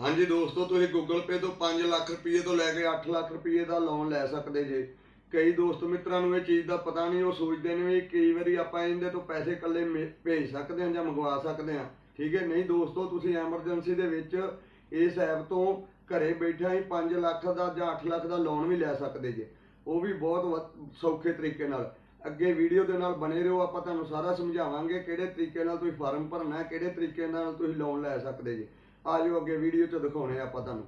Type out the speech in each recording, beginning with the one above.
ਹਾਂਜੀ ਦੋਸਤੋ, ਤੁਸੀਂ Google Pay ਤੋਂ 5 ਲੱਖ ਰੁਪਏ ਤੋਂ ਲੈ ਕੇ 8 ਲੱਖ ਰੁਪਏ ਦਾ ਲੋਨ ਲੈ ਸਕਦੇ ਜੇ। ਕਈ ਦੋਸਤ ਮਿੱਤਰਾਂ ਨੂੰ ਇਹ ਚੀਜ਼ ਦਾ ਪਤਾ ਨਹੀਂ, ਉਹ ਸੋਚਦੇ ਨੇ ਵੀ ਕਈ ਵਾਰੀ ਆਪਾਂ ਇਹਦੇ ਤੋਂ ਪੈਸੇ ਇਕੱਲੇ ਮੇ- ਭੇਜ ਸਕਦੇ ਹਾਂ ਜਾਂ ਮੰਗਵਾ ਸਕਦੇ ਹਾਂ। ਠੀਕ ਹੈ, ਨਹੀਂ ਦੋਸਤੋ, ਤੁਸੀਂ ਐਮਰਜੈਂਸੀ ਦੇ ਵਿੱਚ ਇਸ ਐਪ ਤੋਂ ਘਰੇ ਬੈਠਿਆਂ ਹੀ 5 ਲੱਖ ਦਾ ਜਾਂ 8 ਲੱਖ ਦਾ ਲੋਨ ਵੀ ਲੈ ਸਕਦੇ ਜੇ। ਉਹ ਵੀ ਬਹੁਤ ਵ- ਸੌਖੇ ਤਰੀਕੇ ਨਾਲ। ਅੱਗੇ ਵੀਡੀਓ ਦੇ ਨਾਲ ਬਣੇ ਰਹੋ, ਆਪਾਂ ਤੁਹਾਨੂੰ ਸਾਰਾ ਸਮਝਾਵਾਂਗੇ ਕਿਹੜੇ ਤਰੀਕੇ ਨਾਲ ਤੁਸੀਂ ਫਾਰਮ ਭਰਨਾ ਹੈ ਕਿਹੜੇ ਤਰੀਕੇ ਨਾਲ ਤੁਸੀਂ ਲੋਨ ਲੈ ਸਕਦੇ ਜੇ। ਆ ਆਜੋ ਅੱਗੇ ਵੀਡੀਓ 'ਚ ਦਿਖਾਉਣੇ ਆਪਾਂ ਤੁਹਾਨੂੰ।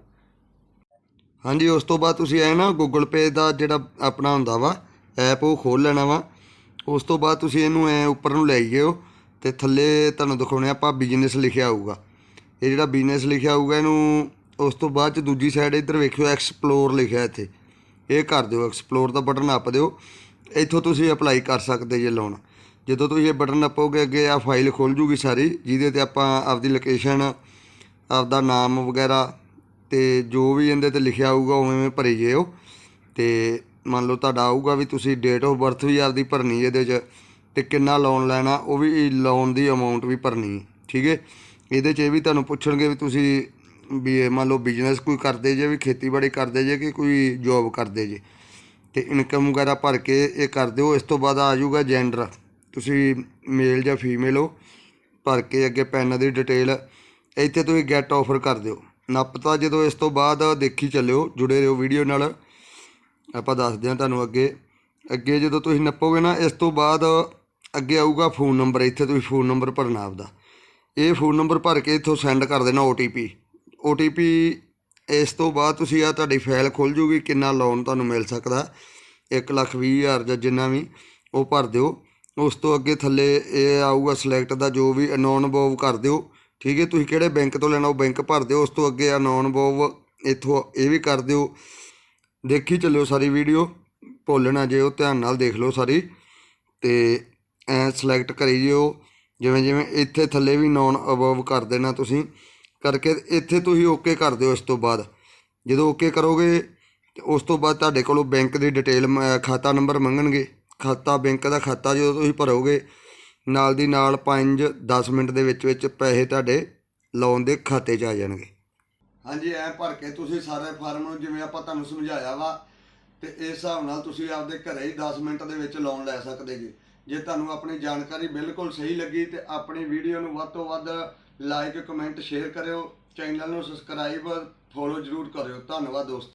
ਹਾਂਜੀ, ਉਸ ਤੋਂ ਬਾਅਦ ਤੁਸੀਂ ਐ ਨਾ ਗੂਗਲ Pay ਦਾ ਜਿਹੜਾ ਆਪਣਾ ਹੁੰਦਾ ਵਾ ਐਪ ਉਹ ਖੋਲ ਲੈਣਾ ਵਾ। ਉਸ ਤੋਂ ਬਾਅਦ ਤੁਸੀਂ ਇਹਨੂੰ ਐ ਉੱਪਰ ਨੂੰ ਲੈ ਜਾਇਓ ਤੇ ਥੱਲੇ ਤੁਹਾਨੂੰ ਦਿਖਾਉਣੇ ਆਪਾਂ ਬਿਜ਼ਨਸ ਲਿਖਿਆ ਹੋਊਗਾ। ਇਹ ਜਿਹੜਾ ਬਿਜ਼ਨਸ ਲਿਖਿਆ ਹੋਊਗਾ, ਇਹਨੂੰ ਉਸ ਤੋਂ ਬਾਅਦ ਚ ਦੂਜੀ ਸਾਈਡ ਇੱਧਰ ਵੇਖਿਓ ਐਕਸਪਲੋਰ ਲਿਖਿਆ ਇੱਥੇ। ਇਹ ਕਰ ਦਿਓ ਐਕਸਪਲੋਰ ਦਾ ਬਟਨ ਆਪ ਦਿਓ। ਇੱਥੋਂ ਤੁਸੀਂ ਅਪਲਾਈ ਕਰ ਸਕਦੇ ਜੇ ਲੋਨ ਜਦੋਂ ਤੁਸੀਂ ਇਹ ਬਟਨ ਆਪੋਗੇ ਅੱਗੇ ਆ ਫਾਈਲ ਖੁੱਲ ਜੂਗੀ ਸਾਰੀ, ਜਿਹਦੇ ਤੇ ਆਪਾਂ ਆਪਦੀ ਲੋਕੇਸ਼ਨ ਆਪਦਾ ਨਾਮ ਵਗੈਰਾ ਅਤੇ ਜੋ ਵੀ ਇਹਦੇ ਤੇ ਲਿਖਿਆ ਹੋਊਗਾ ਉਵੇਂ ਉਵੇਂ ਭਰੀ ਜਿਓ ਅਤੇ ਮੰਨ ਲਓ ਤੁਹਾਡਾ ਆਊਗਾ ਵੀ ਤੁਸੀਂ ਡੇਟ ਆਫ ਬਰਥ ਵੀ ਆਪਦੀ ਭਰਨੀ ਇਹਦੇ 'ਚ ਅਤੇ ਕਿੰਨਾ ਲੋਨ ਲੈਣਾ, ਉਹ ਵੀ ਲੋਨ ਦੀ ਅਮਾਉਂਟ ਵੀ ਭਰਨੀ ਠੀਕ ਹੈ? ਇਹਦੇ 'ਚ ਇਹ ਵੀ ਤੁਹਾਨੂੰ ਪੁੱਛਣਗੇ ਵੀ ਤੁਸੀਂ ਵੀ ਇਹ ਮੰਨ ਲਓ ਬਿਜ਼ਨਸ ਕੋਈ ਕਰਦੇ ਜੇ, ਵੀ ਖੇਤੀਬਾੜੀ ਕਰਦੇ ਜੇ ਕਿ ਕੋਈ ਜੋਬ ਕਰਦੇ ਜੇ? ਤੇ ਇਨਕਮ ਵਗੈਰਾ ਭਰ ਕੇ ਇਹ ਕਰ ਦਿਓ, ਇਸ ਤੋਂ ਬਾਅਦ ਆ ਜਾਊਗਾ ਜੈਂਡਰ ਤੁਸੀਂ ਮੇਲ ਜਾਂ ਫੀਮੇਲ ਹੋ, ਭਰ ਕੇ ਅੱਗੇ ਪੈਨ ਦੀ ਡਿਟੇਲ ਇੱਥੇ ਤੁਸੀਂ ਗੈਟ ਆਫਰ ਕਰ ਦਿਓ। ਨੱਪਤਾ ਜਦੋਂ ਇਸ ਤੋਂ ਬਾਅਦ ਦੇਖੀ ਚੱਲਿਓ, ਜੁੜੇ ਰਹੋ ਵੀਡੀਓ ਨਾਲ। ਆਪਾਂ ਦੱਸਦੇ ਹਾਂ ਤੁਹਾਨੂੰ ਅੱਗੇ। ਅੱਗੇ ਜਦੋਂ ਤੁਸੀਂ ਨੱਪੋਗੇ ਨਾ, ਇਸ ਤੋਂ ਬਾਅਦ ਅੱਗੇ ਆਊਗਾ ਫੋਨ ਨੰਬਰ ਇੱਥੇ ਤੁਸੀਂ ਫੋਨ ਨੰਬਰ ਭਰਨਾ ਆਪਦਾ। ਇਹ ਫੋਨ ਨੰਬਰ ਭਰ ਕੇ ਇੱਥੋਂ ਸੈਂਡ ਕਰ ਦੇਣਾ OTP OTP ਇਸ ਤੋਂ ਬਾਅਦ ਤੁਸੀਂ ਆ ਤੁਹਾਡੀ ਫਾਈਲ ਖੁੱਲ ਜੂਗੀ, ਕਿੰਨਾ ਲੋਨ ਤੁਹਾਨੂੰ ਮਿਲ ਸਕਦਾ। ਇੱਕ ਲੱਖ ਵੀਹ ਹਜ਼ਾਰ ਜਾਂ ਜਿੰਨਾ ਵੀ, ਉਹ ਭਰ ਦਿਓ। ਉਸ ਤੋਂ ਅੱਗੇ ਥੱਲੇ ਇਹ ਆਊਗਾ ਸਿਲੈਕਟ ਦਾ ਜੋ ਵੀ ਅਨੋਨ ਬੋਵ ਕਰ ਦਿਓ। ਠੀਕ ਹੈ, ਤੁਸੀਂ ਕਿਹੜੇ ਬੈਂਕ ਤੋਂ ਲੈਣਾ ਉਹ ਬੈਂਕ ਭਰ ਦਿਓ, ਉਸ ਤੋਂ ਅੱਗੇ ਅਨੋਨ ਬੋਵ, ਇੱਥੋਂ ਇਹ ਵੀ ਕਰ ਦਿਓ। ਦੇਖੀ ਚੱਲਿਓ ਸਾਰੀ ਵੀਡੀਓ, ਭੁੱਲਣਾ ਜੇ ਉਹ, ਧਿਆਨ ਨਾਲ ਦੇਖ ਲਓ ਸਾਰੀ ਤੇ ਐ ਸਿਲੈਕਟ ਕਰੀ ਜਿਓ, ਜਿਵੇਂ ਜਿਵੇਂ ਇੱਥੇ ਥੱਲੇ ਵੀ ਨੌਨ ਅਬਵ ਕਰ ਦੇਣਾ ਤੁਸੀਂ, ਕਰਕੇ ਇੱਥੇ ਤੁਸੀਂ ਓਕੇ ਕਰ ਦਿਓ ਇਸ ਤੋਂ ਬਾਅਦ। ਜਦੋਂ ਓਕੇ ਕਰੋਗੇ, ਤੇ ਉਸ ਤੋਂ ਬਾਅਦ ਤੁਹਾਡੇ ਕੋਲੋਂ ਬੈਂਕ ਦੀ ਡਿਟੇਲ ਖਾਤਾ ਨੰਬਰ ਮੰਗਣਗੇ। ਖਾਤਾ, ਬੈਂਕ ਦਾ ਖਾਤਾ ਜਦੋਂ ਤੁਸੀਂ ਭਰੋਗੇ ਨਾਲ ਦੀ ਨਾਲ 5-10 ਮਿੰਟ ਦੇ ਵਿੱਚ ਵਿੱਚ ਪੈਸੇ ਤੁਹਾਡੇ ਲੋਨ ਦੇ ਖਾਤੇ 'ਚ ਆ ਜਾਣਗੇ। ਹਾਂਜੀ, ਐ ਭਰ ਕੇ ਤੁਸੀਂ ਸਾਰੇ ਫਾਰਮ ਨੂੰ ਜਿਵੇਂ ਆਪਾਂ ਤੁਹਾਨੂੰ ਸਮਝਾਇਆ ਵਾ, ਤੇ ਇਸ ਹਿਸਾਬ ਨਾਲ ਤੁਸੀਂ ਆਪਦੇ ਘਰੇ ਹੀ 10 ਮਿੰਟ ਦੇ ਵਿੱਚ ਲੋਨ ਲੈ ਸਕਦੇ ਜੀ। ਜੇ ਤੁਹਾਨੂੰ ਆਪਣੀ ਜਾਣਕਾਰੀ ਬਿਲਕੁਲ ਸਹੀ ਲੱਗੀ ਤੇ ਆਪਣੀ ਵੀਡੀਓ ਨੂੰ ਵੱਧ ਤੋਂ ਵੱਧ ਲਾਈਕ ਕਮੈਂਟ ਸ਼ੇਅਰ ਕਰਿਓ। ਚੈਨਲ ਨੂੰ ਸਬਸਕ੍ਰਾਈਬ ਫੋਲੋ ਜਰੂਰ ਕਰਿਓ। ਧੰਨਵਾਦ ਦੋਸਤੋ।